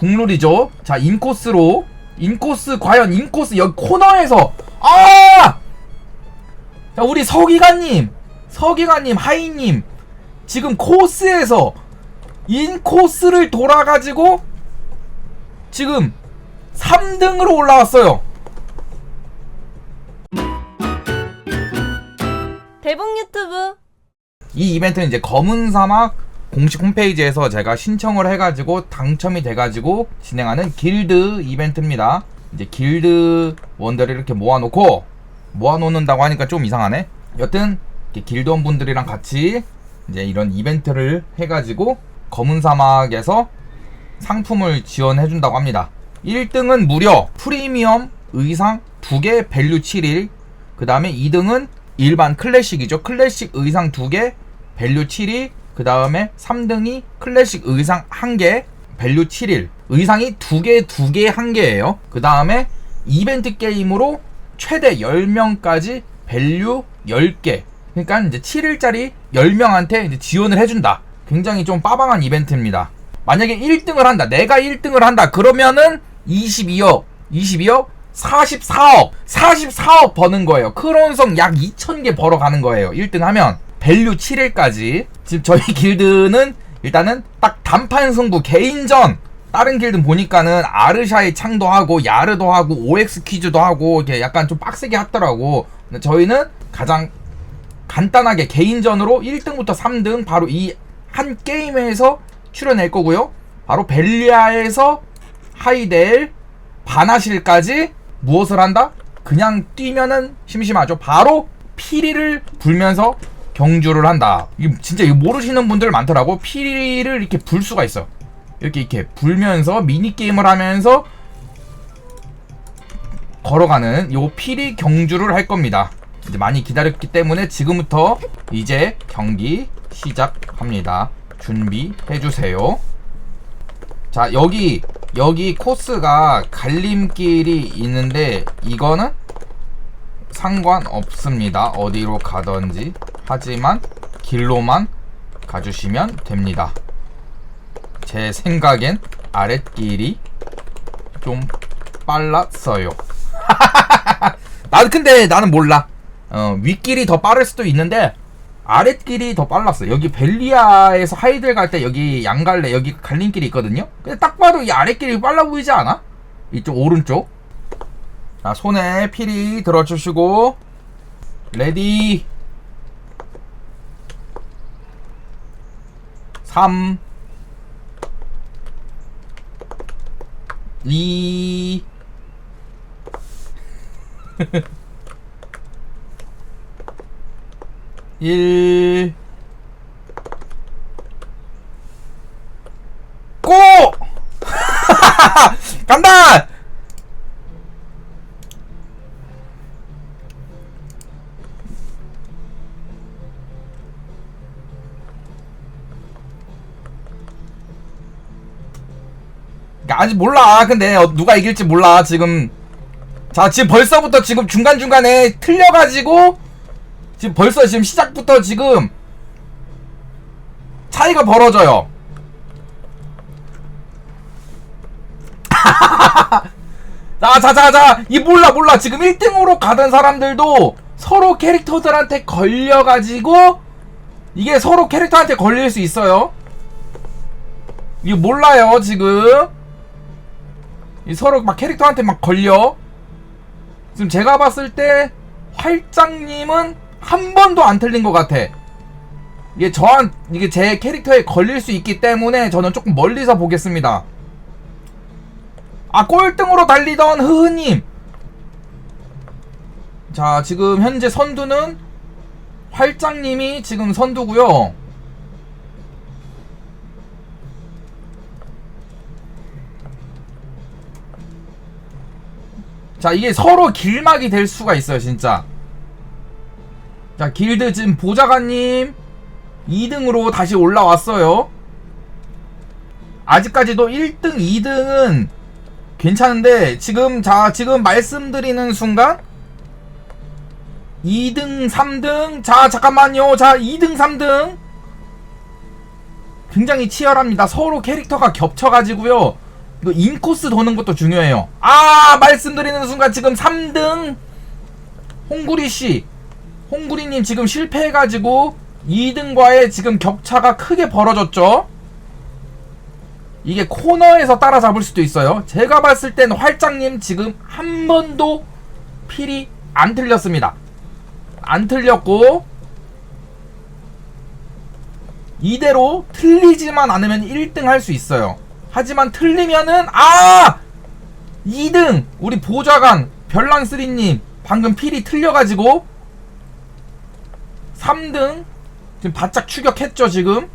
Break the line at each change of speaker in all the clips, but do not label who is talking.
국룰이죠. 자, 인코스로. 인코스, 과연 인코스 여기 코너에서. 아! 자, 우리 서기관님. 서기관님, 하이님. 지금 코스에서 인코스를 돌아가지고 지금 3등으로 올라왔어요.
대봉 유튜브
이 이벤트는 이제 검은 사막 공식 홈페이지에서 제가 신청을 해가지고 당첨이 돼가지고 진행하는 길드 이벤트입니다. 이제 길드 원들을 이렇게 모아놓고 모아놓는다고 하니까 좀 이상하네. 여튼 길드원 분들이랑 같이 이제 이런 이벤트를 해가지고 검은 사막에서 상품을 지원해준다고 합니다. 1등은 무려 프리미엄 의상 2개 밸류 7일 그 다음에 2등은 일반 클래식이죠. 클래식 의상 2개 밸류 7일 그 다음에 3등이 클래식 의상 1개 밸류 7일 의상이 2개 2개 1개예요. 그 다음에 이벤트 게임으로 최대 10명까지 밸류 10개 그러니까 이제 7일짜리 10명한테 이제 지원을 해준다. 굉장히 좀 빠방한 이벤트입니다. 만약에 1등을 한다. 내가 1등을 한다. 그러면은 22억, 22억, 44억, 44억 버는 거예요. 크론성 약 2,000개 벌어가는 거예요. 1등 하면. 밸류 7일까지. 지금 저희 길드는 일단은 딱 단판 승부 개인전. 다른 길드 보니까는 아르샤의 창도 하고 야르도 하고 OX 퀴즈도 하고 이렇게 약간 좀 빡세게 하더라고. 근데 저희는 가장 간단하게 개인전으로 1등부터 3등 바로 이 한 게임에서 출연할 거고요. 바로 벨리아에서 하이델 바나실까지 무엇을 한다? 그냥 뛰면은 심심하죠. 바로 피리를 불면서 경주를 한다. 이거 진짜 이거 모르시는 분들 많더라고. 피리를 이렇게 불 수가 있어. 이렇게 이렇게 불면서 미니 게임을 하면서 걸어가는 요 피리 경주를 할 겁니다. 이제 많이 기다렸기 때문에 지금부터 이제 경기 시작합니다. 준비해 주세요. 자, 여기 여기 코스가 갈림길이 있는데 이거는 상관없습니다. 어디로 가든지. 하지만 길로만 가주시면 됩니다. 제 생각엔 아랫길이 좀 빨랐어요. 나는 근데 나는 몰라. 어, 윗길이 더 빠를 수도 있는데 아랫길이 더 빨랐어. 여기 벨리아에서 하이들 갈때 여기 양갈래 여기 갈림길이 있거든요. 근데 딱 봐도 이 아랫길이 빨라 보이지 않아? 이쪽 오른쪽. 자, 손에 피리 들어주시고 레디 3 2 1 고! 간다! 아직 몰라. 근데 어, 누가 이길지 몰라. 지금 자 지금 벌써부터 지금 중간 중간에 틀려가지고 지금 벌써 지금 시작부터 지금 차이가 벌어져요. 자, 자, 자, 자, 이 몰라, 몰라. 지금 1등으로 가던 사람들도 서로 캐릭터들한테 걸려가지고 이게 서로 캐릭터한테 걸릴 수 있어요. 이게 몰라요, 지금. 이 서로 막 캐릭터한테 막 걸려. 지금 제가 봤을 때 활장님은 한 번도 안 틀린 것 같아. 이게 저한 이게 제 캐릭터에 걸릴 수 있기 때문에 저는 조금 멀리서 보겠습니다. 아 꼴등으로 달리던 흐흐님. 자 지금 현재 선두는 활장님이 지금 선두고요. 자 이게 서로 길막이 될 수가 있어요 진짜. 자 길드 지금 보좌관님 2등으로 다시 올라왔어요. 아직까지도 1등 2등은 괜찮은데 지금 자 지금 말씀드리는 순간 2등 3등 자 잠깐만요. 자 2등 3등. 굉장히 치열합니다. 서로 캐릭터가 겹쳐가지고요 이거 인코스 도는 것도 중요해요. 아 말씀드리는 순간 지금 3등 홍구리 씨, 홍구리님 지금 실패해가지고 2등과의 지금 격차가 크게 벌어졌죠. 이게 코너에서 따라잡을 수도 있어요. 제가 봤을 땐 활장님 지금 한 번도 필이 안 틀렸습니다. 안 틀렸고 이대로 틀리지만 않으면 1등 할 수 있어요. 하지만 틀리면은 아! 2등! 우리 보좌관 별난쓰리님 방금 필이 틀려가지고 3등? 지금 바짝 추격했죠 지금?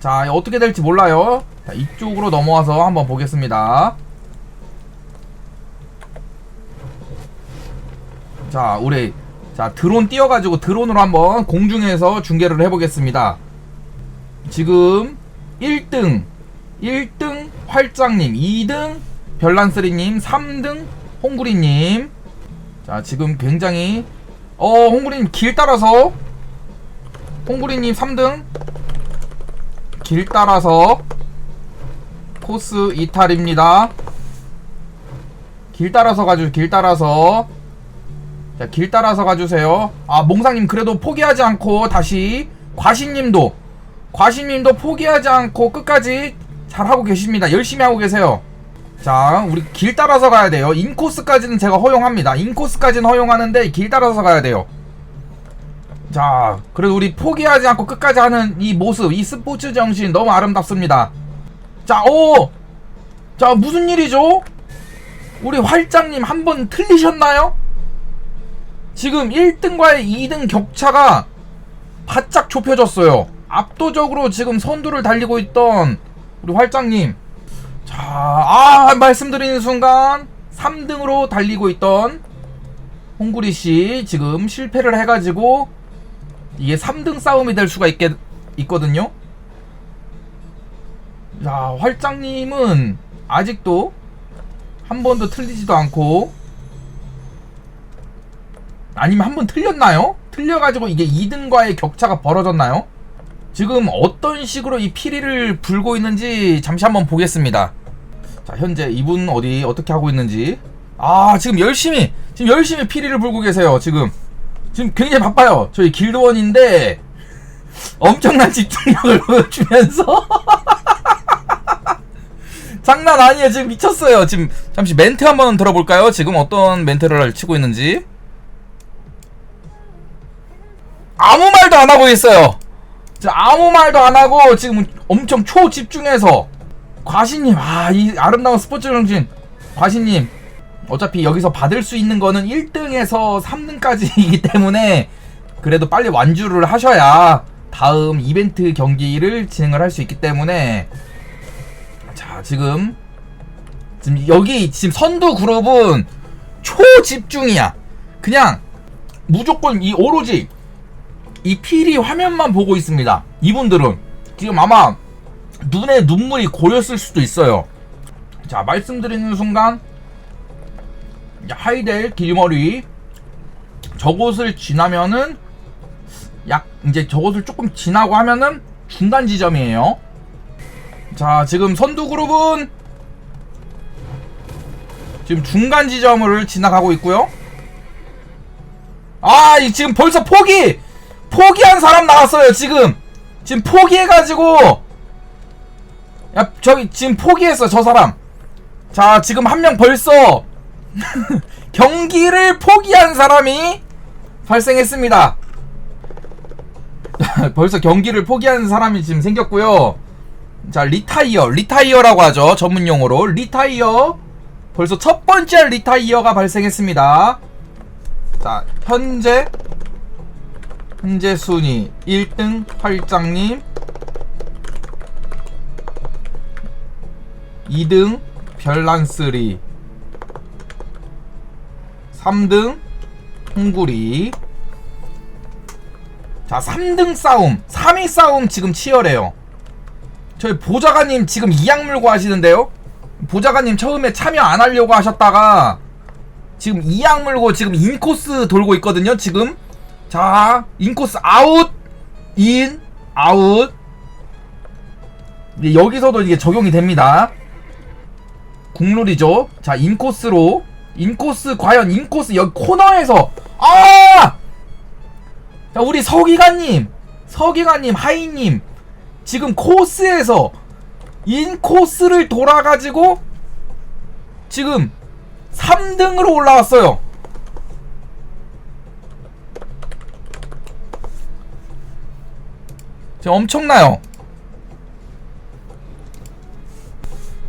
자 어떻게 될지 몰라요. 자, 이쪽으로 넘어와서 한번 보겠습니다. 자 우리 자 드론 띄워가지고 드론으로 한번 공중에서 중계를 해보겠습니다 지금 1등 1등 활장님 2등 별난쓰리님 3등 홍구리님. 자 지금 굉장히 어 홍구리님 길 따라서 홍구리님 3등 길 따라서 코스 이탈입니다. 길 따라서 가주 길 따라서. 자, 길 따라서 가주세요. 아, 몽상님 그래도 포기하지 않고 다시 과신님도 과신님도 포기하지 않고 끝까지 잘하고 계십니다. 열심히 하고 계세요. 자, 우리 길 따라서 가야 돼요. 인코스까지는 제가 허용합니다. 인코스까지는 허용하는데 길 따라서 가야 돼요. 자, 그래도 우리 포기하지 않고 끝까지 하는 이 모습, 이 스포츠 정신 너무 아름답습니다. 자, 오! 자, 무슨 일이죠? 우리 활장님 한 번 틀리셨나요? 지금 1등과의 2등 격차가 바짝 좁혀졌어요. 압도적으로 지금 선두를 달리고 있던 우리 활장님. 자, 아, 말씀드리는 순간 3등으로 달리고 있던 홍구리 씨 지금 실패를 해가지고 이게 3등 싸움이 될 수가 있게, 있거든요. 자, 활장님은 아직도 한 번도 틀리지도 않고 아니면 한 번 틀렸나요? 틀려가지고 이게 2등과의 격차가 벌어졌나요? 지금 어떤 식으로 이 피리를 불고 있는지 잠시 한번 보겠습니다. 자, 현재 이분 어디 어떻게 하고 있는지. 아, 지금 열심히, 지금 열심히 피리를 불고 계세요, 지금. 지금 굉장히 바빠요. 저희 길드원인데, 엄청난 집중력을 보여주면서. 장난 아니에요. 지금 미쳤어요. 지금, 잠시 멘트 한번 들어볼까요? 지금 어떤 멘트를 치고 있는지. 아무 말도 안 하고 있어요. 아무 말도 안 하고 지금 엄청 초집중해서 과시님 아 이 아름다운 스포츠 정신. 과시님 어차피 여기서 받을 수 있는 거는 1등에서 3등까지이기 때문에 그래도 빨리 완주를 하셔야 다음 이벤트 경기를 진행을 할 수 있기 때문에. 자 지금 지금 여기 지금 선두 그룹은 초집중이야. 그냥 무조건 이 오로지 이 필이 화면만 보고 있습니다. 이분들은 지금 아마 눈에 눈물이 고였을 수도 있어요. 자, 말씀드리는 순간 하이델 길머리 저곳을 지나면은 약 이제 저곳을 조금 지나고 하면은 중간 지점이에요. 자, 지금 선두 그룹은 지금 중간 지점을 지나가고 있고요. 아, 이 지금 벌써 포기! 포기한 사람 나왔어요 지금. 지금 포기해가지고 야 저기 지금 포기했어 저 사람. 자 지금 한 명 벌써 경기를 포기한 사람이 발생했습니다. 벌써 경기를 포기한 사람이 지금 생겼고요. 자 리타이어 리타이어라고 하죠 전문 용어로. 리타이어. 벌써 첫 번째 리타이어가 발생했습니다. 자 현재 현재 순위 1등 활장님 2등 별난쓰리 3등 홍구리. 자 3등 싸움. 3위 싸움 지금 치열해요. 저희 보좌관님 지금 이악 물고 하시는데요? 보좌관님 처음에 참여 안 하려고 하셨다가 지금 이악 물고 지금 인코스 돌고 있거든요 지금 자, 인코스 아웃, 인, 아웃. 여기서도 이게 적용이 됩니다. 국룰이죠. 자, 인코스로. 인코스, 과연 인코스, 여기 코너에서. 아! 자, 우리 서기관님. 서기관님, 하이님. 지금 코스에서 인코스를 돌아가지고 지금 3등으로 올라왔어요. 지금 엄청나요.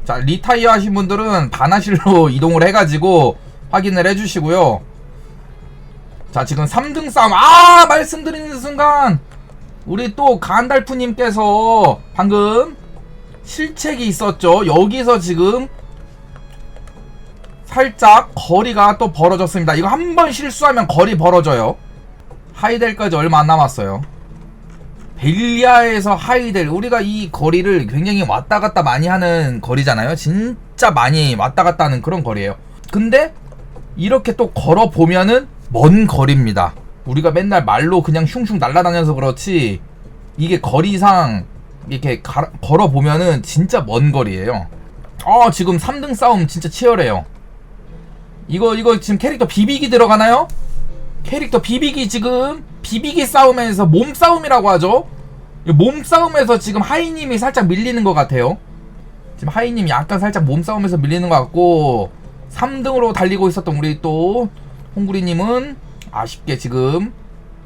자, 리타이어 하신 분들은 반하실로 이동을 해가지고 확인을 해주시고요. 자, 지금 3등 싸움. 아! 말씀드리는 순간, 우리 또 간달프님께서 방금 실책이 있었죠. 여기서 지금 살짝 거리가 또 벌어졌습니다. 이거 한 번 실수하면 거리 벌어져요. 하이델까지 얼마 안 남았어요. 벨리아에서 하이델 우리가 이 거리를 굉장히 왔다 갔다 많이 하는 거리잖아요. 진짜 많이 왔다 갔다 하는 그런 거리예요. 근데 이렇게 또 걸어 보면은 먼 거리입니다. 우리가 맨날 말로 그냥 슝슝 날아다녀서 그렇지 이게 거리상 이렇게 걸어 보면은 진짜 먼 거리예요. 어 지금 3등 싸움 진짜 치열해요. 이거 이거 지금 캐릭터 비비기 들어가나요? 캐릭터 비비기 지금 비비기 싸움에서 몸 싸움이라고 하죠. 이몸 싸움에서 지금 하이님이 살짝 밀리는 것 같아요. 지금 하이님이 약간 살짝 몸 싸움에서 밀리는 것 같고 3등으로 달리고 있었던 우리 또 홍구리님은 아쉽게 지금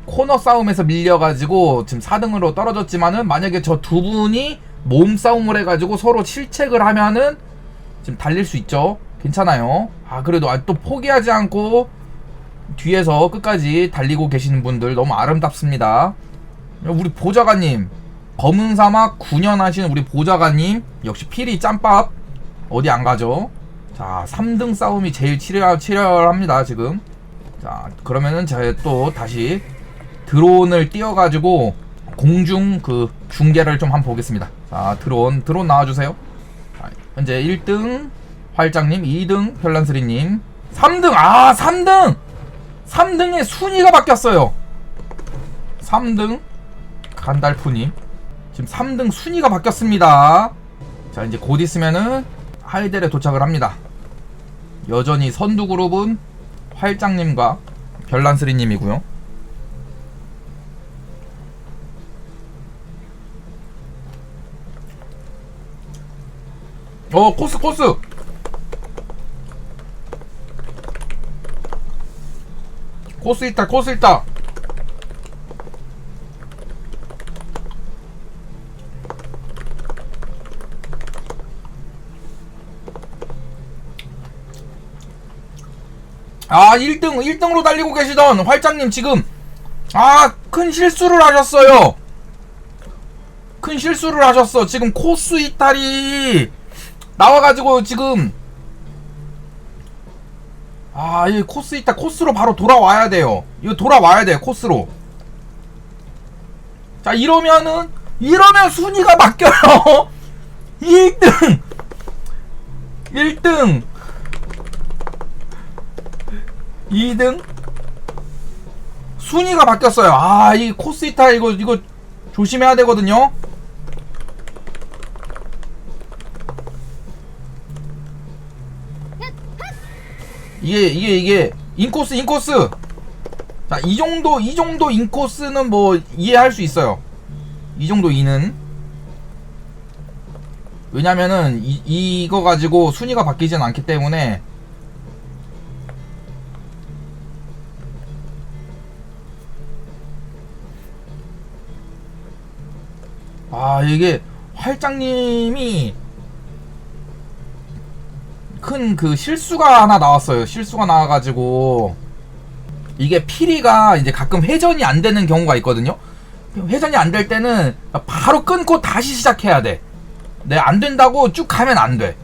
코너 싸움에서 밀려가지고 지금 4등으로 떨어졌지만은 만약에 저 두 분이 몸 싸움을 해가지고 서로 실책을 하면은 지금 달릴 수 있죠. 괜찮아요. 아 그래도 아, 또 포기하지 않고 뒤에서 끝까지 달리고 계시는 분들 너무 아름답습니다. 우리 보좌관님 검은 사막 9년 하시는 우리 보좌관님 역시 필히 짬밥 어디 안 가죠? 자 3등 싸움이 제일 치열, 치열합니다 지금. 자 그러면은 제가 또 다시 드론을 띄워가지고 공중 그 중계를 좀 한번 보겠습니다. 자 드론 드론 나와주세요. 자, 현재 1등 활장님, 2등 별난스리님, 3등 아 3등 3등의 순위가 바뀌었어요. 3등 간달프님 지금 3등 순위가 바뀌었습니다. 자 이제 곧 있으면은 하이델에 도착을 합니다. 여전히 선두 그룹은 활장님과 별난스리님이고요. 어 코스 코스 코스 있다 코스 있다 아 1등 1등으로 달리고 계시던 활장님 지금 아 큰 실수를 하셨어요 큰 실수를 하셨어 지금 코스 이탈이 나와가지고 지금 아, 이 코스 있다. 코스로 바로 돌아와야 돼요. 이거 돌아와야 돼, 코스로. 자, 이러면은, 이러면 순위가 바뀌어요. 1등! 1등! 2등? 순위가 바뀌었어요. 아, 이 코스 이탈 이거, 이거 조심해야 되거든요. 이게 이게 이게 인코스 인코스 자 이 정도 이 정도 인코스는 뭐 이해할 수 있어요 이 정도 이는 왜냐면은 이, 이거 가지고 순위가 바뀌진 않기 때문에 아 이게 활장님이 큰 그 실수가 하나 나왔어요. 실수가 나와가지고 이게 피리가 이제 가끔 회전이 안 되는 경우가 있거든요. 회전이 안 될 때는 바로 끊고 다시 시작해야 돼. 네, 안 된다고 쭉 가면 안 돼.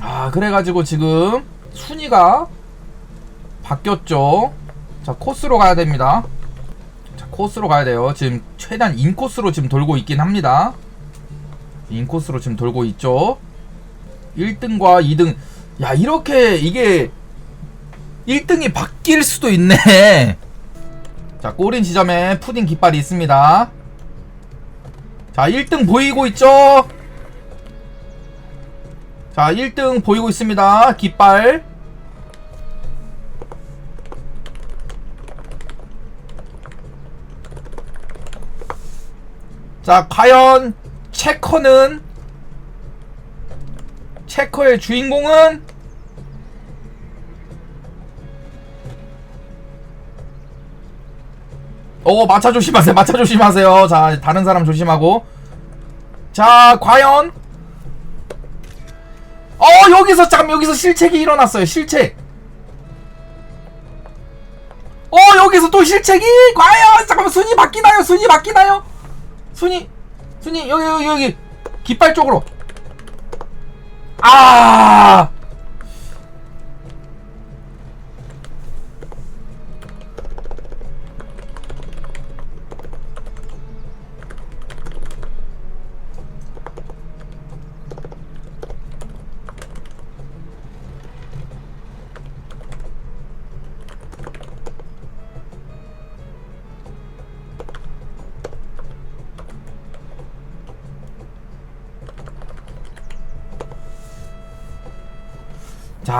아, 그래가지고 지금 순위가 바뀌었죠. 자, 코스로 가야 됩니다. 자, 코스로 가야 돼요. 지금 최대한 인코스로 지금 돌고 있긴 합니다. 인코스로 지금 돌고 있죠. 1등과 2등. 야, 이렇게 이게 1등이 바뀔 수도 있네. 자, 꼬린 지점에 푸딩 깃발이 있습니다. 자, 1등 보이고 있죠? 자 1등 보이고 있습니다 깃발 자 과연 체커는 체커의 주인공은? 오 마차 조심하세요 마차 조심하세요. 자 다른 사람 조심하고. 자 과연? 어 여기서 잠깐 여기서 실책이 일어났어요 실책. 어 여기서 또 실책이? 과연! 잠깐만 순위 바뀌나요 순위 바뀌나요 순위 순위 여기 여기 여기. 깃발 쪽으로. 아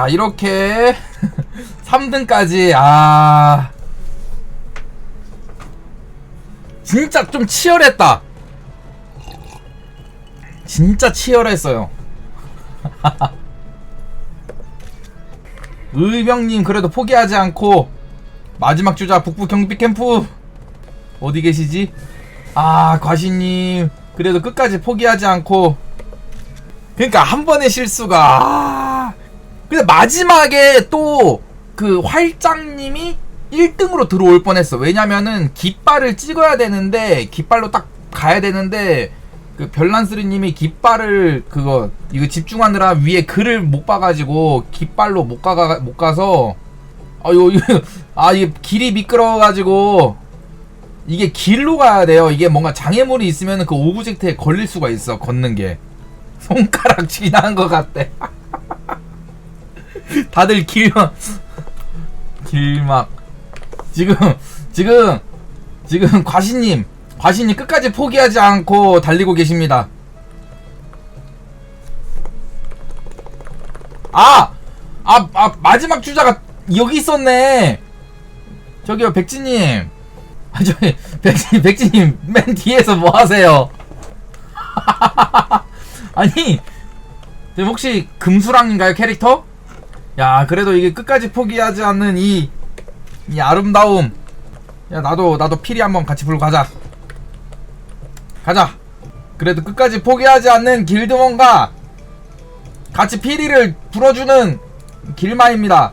자 이렇게 3등까지 아. 진짜 좀 치열했다. 진짜 치열했어요. 의병님 그래도 포기하지 않고 마지막 주자 북부 경비 캠프 어디 계시지? 아 과시님 그래도 끝까지 포기하지 않고 그러니까 한 번의 실수가 아, 근데 마지막에 또 그 활장님이 1등으로 들어올 뻔했어. 왜냐면은 깃발을 찍어야 되는데 깃발로 딱 가야 되는데 그 별난스리님이 깃발을 그거 이거 집중하느라 위에 글을 못 봐가지고 깃발로 못 가가 못 가서 아요 아이 길이 미끄러워가지고 이게 길로 가야 돼요. 이게 뭔가 장애물이 있으면 그 오브젝트에 걸릴 수가 있어 걷는 게 손가락 지난 것 같대. 다들 길막 길막 지금 지금 지금 과시님 과시님 끝까지 포기하지 않고 달리고 계십니다. 아! 아, 아 마지막 주자가 여기 있었네. 저기요 백지님. 아 저기 백지 백지님 맨 뒤에서 뭐 하세요? 아니 저 혹시 금수랑인가요 캐릭터? 야 그래도 이게 끝까지 포기하지 않는 이, 이 아름다움. 야 나도 나도 피리 한번 같이 불고 가자. 가자. 그래도 끝까지 포기하지 않는 길드원과 같이 피리를 불어주는 길마입니다.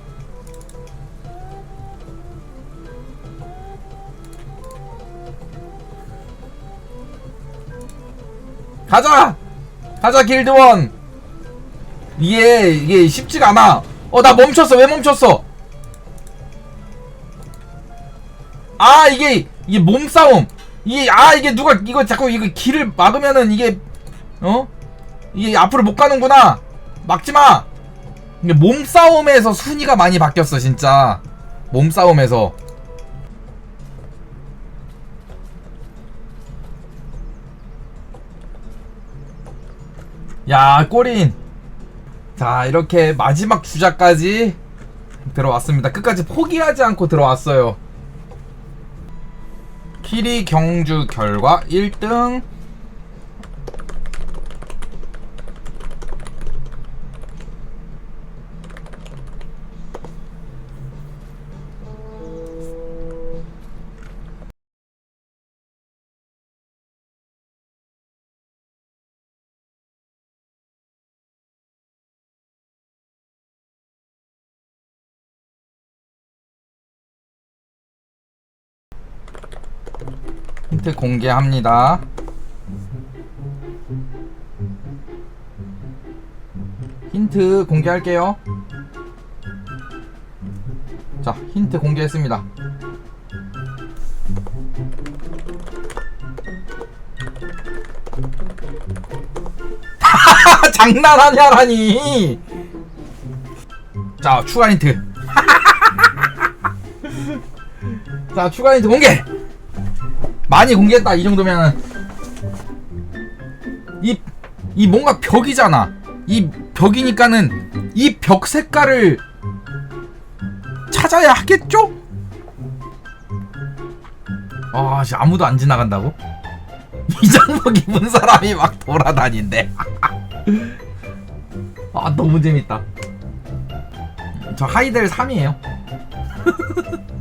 가자! 가자 길드원! 이게 이게 쉽지가 않아. 어 나 멈췄어. 왜 멈췄어? 아 이게 이게 몸싸움. 이게 아 이게 누가 이거 자꾸 이거 길을 막으면은 이게 어 이게 앞으로 못 가는구나. 막지 마. 이게 몸싸움에서 순위가 많이 바뀌었어 진짜. 몸싸움에서. 야 꼬린. 자 이렇게 마지막 주자까지 들어왔습니다. 끝까지 포기하지 않고 들어왔어요. 키리 경주 결과 1등 공개합니다. 힌트 공개할게요. 자 힌트 공개했습니다. 장난하냐라니! 자 추가 힌트. 자 추가 힌트 공개 많이 공개했다 이 정도면 이, 이 뭔가 벽이잖아 이 벽이니까는 이 벽 색깔을 찾아야 하겠죠? 아, 씨, 아무도 안 지나간다고? 이장복 입은 사람이 막 돌아다닌대. 아, 너무 재밌다. 저 하이델 3이에요.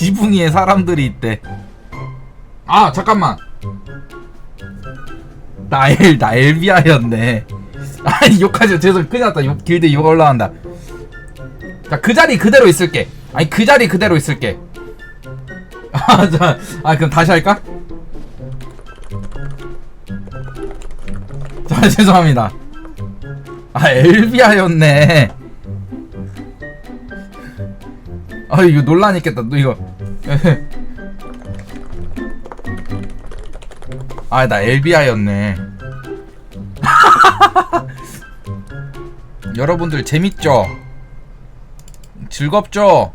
지붕 위에 사람들이 있대. 아, 잠깐만. 나 엘, 나 엘비아였네. 아니, 욕하죠. 죄송, 큰일 났다. 욕, 길드 욕 올라간다. 자, 그 자리 그대로 있을게. 아니, 그 자리 그대로 있을게. 아, 자, 아, 그럼 다시 할까? 자, 죄송합니다. 아, 엘비아였네. 아, 이거 논란 있겠다. 너 이거. 아, 나 엘비아였네. 여러분들 재밌죠? 즐겁죠?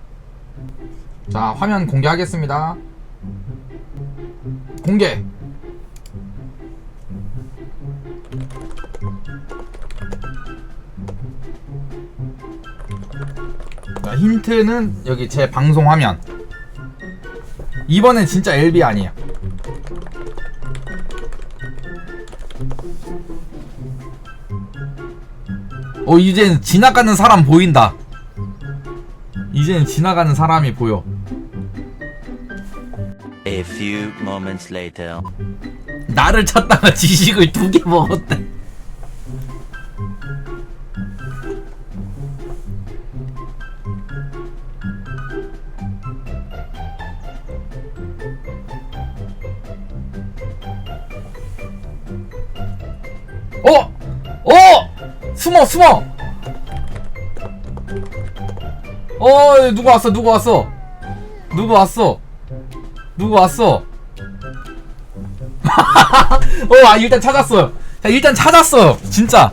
자, 화면 공개하겠습니다. 공개. 자, 힌트는 여기 제 방송 화면. 이번엔 진짜 LB 아니에요. 어, 이젠 지나가는 사람 보인다. 이젠 지나가는 사람이 보여.
A few moments later.
나를 찾다가 지식을 두 개 먹었대. 어 누구 왔어 누구 왔어 누구 왔어 누구 왔어 어, 아, 일단 찾았어요. 자, 일단 찾았어요. 진짜.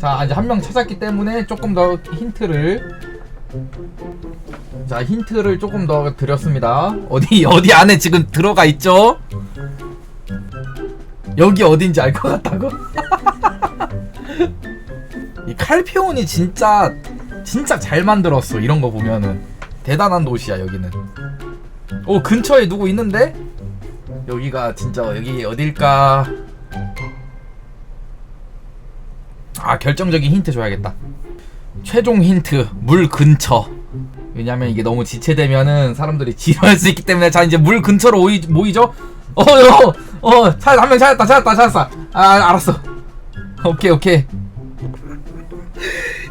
자, 이제 한 명 찾았기 때문에 조금 더 힌트를. 자, 힌트를 조금 더 드렸습니다. 어디, 어디 안에 지금 들어가 있죠? 여기 어딘지 알 것 같다고? 이 칼피온이 진짜, 진짜 잘 만들었어. 이런 거 보면은. 대단한 도시야, 여기는. 오 근처에 누구 있는데? 여기가 진짜 여기 어딜까? 아 결정적인 힌트 줘야겠다. 최종 힌트 물 근처. 왜냐면 이게 너무 지체되면은 사람들이 지루할 수 있기 때문에 자 이제 물 근처로 오이, 모이죠. 어어어한명 찾았다 찾았다 찾았어. 아 알았어. 오케이 오케이.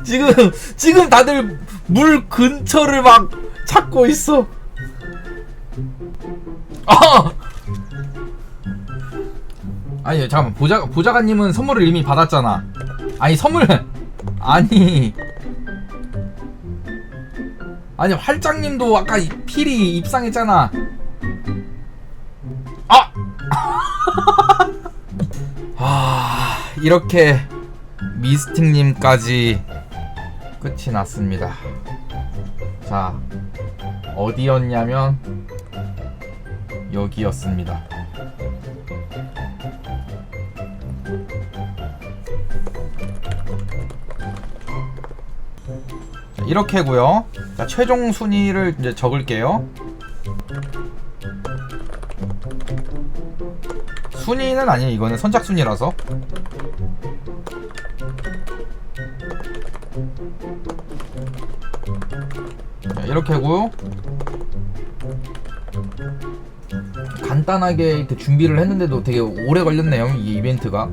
지금 지금 다들 물 근처를 막 찾고 있어. 아! 아니 잠깐만 보자 보자가님은 선물을 이미 받았잖아. 아니 선물 아니 아니 활장님도 아까 이- 필히 입상했잖아. 아! 아 이렇게 미스틱님까지 끝이 났습니다. 자 어디였냐면 여기였습니다. 자, 이렇게고요. 자, 최종 순위를 이제 적을게요. 순위는 아니에요. 이거는 선착 순위라서. 이렇게고요. 간단하게 이렇게 준비를 했는데도 되게 오래 걸렸네요 이 이벤트가.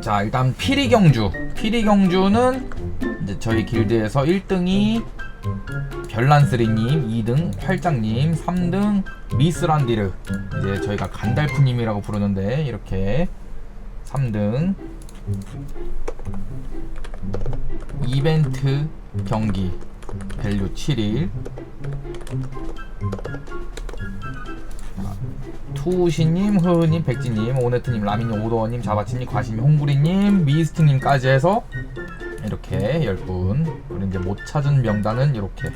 자 일단 피리경주. 피리경주는 이제 저희 길드에서 1등이 별난스리님 2등 활장님 3등 미스란디르. 이제 저희가 간달프님이라고 부르는데 이렇게 3등 이벤트 경기 밸류 7일 투우시님, 흐흐님, 백지님, 오네트님, 라미님, 오더원님, 자바치님, 과시님, 홍구리님, 미스트님까지 해서 이렇게 10분. 그리고 이제 못 찾은 명단은 이렇게.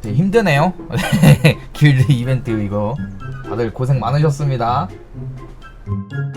되게 힘드네요. 길드 이벤트 이거. 다들 고생 많으셨습니다. 네.